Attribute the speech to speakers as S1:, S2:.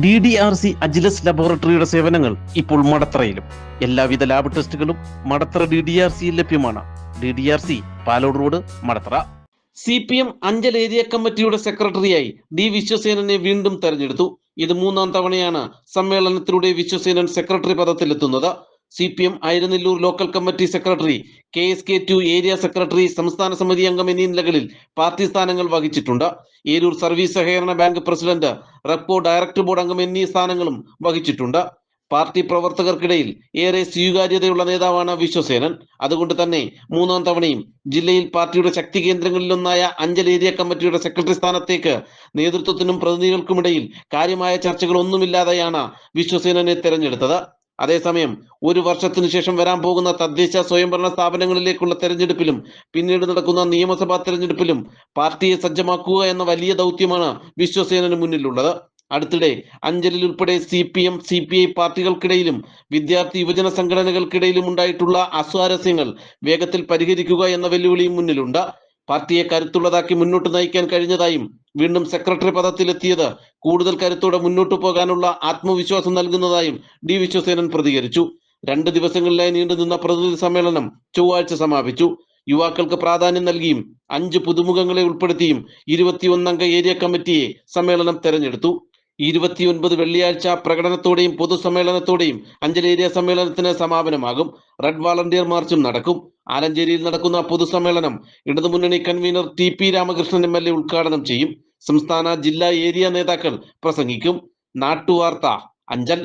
S1: D D R C Agilus ലബോറട്ടറിയുടെ സേവനങ്ങൾ ഇപ്പോൾ മടത്തറയിലും എല്ലാവിധ ലാബ് ടെസ്റ്റുകളും മടത്തറ ഡി ഡി ആർ സിയിൽ ലഭ്യമാണ് D D R C Palode road Madathara
S2: C P M Anchal area കമ്മിറ്റിയുടെ സെക്രട്ടറിയായി ഡി വിശ്വസേനനെ വീണ്ടും തെരഞ്ഞെടുത്തു ഇത് മൂന്നാം തവണയാണ് സമ്മേളനത്തിലൂടെ വിശ്വസേനൻ സെക്രട്ടറി പദത്തിലെത്തുന്നത് C P M Ayiranelloor local committee secretary K S K to area secretary സംസ്ഥാന സമിതി അംഗം എന്നീ നിലകളിൽ പാർട്ടി സ്ഥാനങ്ങൾ വഹിച്ചിട്ടുണ്ട് ഏരൂർ സർവീസ് സഹകരണ bank president repo director board അംഗം എന്നീ സ്ഥാനങ്ങളും വഹിച്ചിട്ടുണ്ട് പാർട്ടി പ്രവർത്തകർക്കിടയിൽ ഏറെ സ്വീകാര്യതയുള്ള നേതാവാണ് വിശ്വസേനൻ അതുകൊണ്ട് തന്നെ മൂന്നാം തവണയും ജില്ലയിൽ പാർട്ടിയുടെ ശക്തി കേന്ദ്രങ്ങളിലൊന്നായ അഞ്ചൽ ഏരിയ കമ്മിറ്റിയുടെ സെക്രട്ടറി സ്ഥാനത്തേക്ക് നേതൃത്വത്തിനും പ്രതിനിധികൾക്കുമിടയിൽ കാര്യമായ ചർച്ചകളൊന്നുമില്ലാതെയാണ് വിശ്വസേനനെ തെരഞ്ഞെടുത്തത് അതേസമയം ഒരു വർഷത്തിനു ശേഷം വരാൻ പോകുന്ന തദ്ദേശ സ്വയംഭരണ സ്ഥാപനങ്ങളിലേക്കുള്ള തെരഞ്ഞെടുപ്പിലും പിന്നീട് നടക്കുന്ന നിയമസഭാ തെരഞ്ഞെടുപ്പിലും പാർട്ടിയെ സജ്ജമാക്കുക എന്ന വലിയ ദൗത്യമാണ് വിശ്വസേനന് മുന്നിലുള്ളത് അടുത്തിടെ അഞ്ചലിൽ ഉൾപ്പെടെ C P M C P I പാർട്ടികൾക്കിടയിലും വിദ്യാർത്ഥി യുവജന സംഘടനകൾക്കിടയിലും ഉണ്ടായിട്ടുള്ള അസ്വാരസ്യങ്ങൾ വേഗത്തിൽ പരിഹരിക്കുക എന്ന വെല്ലുവിളിയും മുന്നിലുണ്ട് പാർട്ടിയെ കരുത്തുള്ളതാക്കി മുന്നോട്ട് നയിക്കാൻ കഴിഞ്ഞതായും വീണ്ടും സെക്രട്ടറി പദത്തിലെത്തിയത് കൂടുതൽ കരുത്തോടെ മുന്നോട്ടു പോകാനുള്ള ആത്മവിശ്വാസം നൽകുന്നതായും ഡി വിശ്വസേനൻ പ്രതികരിച്ചു രണ്ട് ദിവസങ്ങളിലായി നീണ്ടുനിന്ന പ്രതിനിധി സമ്മേളനം ചൊവ്വാഴ്ച സമാപിച്ചു യുവാക്കൾക്ക് പ്രാധാന്യം നൽകിയും അഞ്ച് പുതുമുഖങ്ങളെ ഉൾപ്പെടുത്തിയും ഇരുപത്തിയൊന്നംഗ ഏരിയ കമ്മിറ്റിയെ സമ്മേളനം തെരഞ്ഞെടുത്തു ഇരുപത്തിയൊൻപത് വെള്ളിയാഴ്ച പ്രകടനത്തോടെയും പൊതുസമ്മേളനത്തോടെയും അഞ്ചലേരിയ സമ്മേളനത്തിന് സമാപനമാകും റെഡ് വാളണ്ടിയർ മാർച്ചും നടക്കും ആലഞ്ചേരിയിൽ നടക്കുന്ന പൊതുസമ്മേളനം ഇടതുമുന്നണി convener T P Ramakrishnan M L A ഉദ്ഘാടനം ചെയ്യും സംസ്ഥാന ജില്ലാ ഏരിയ നേതാക്കൾ പ്രസംഗിക്കും നാട്ടുവാർത്ത അഞ്ചൽ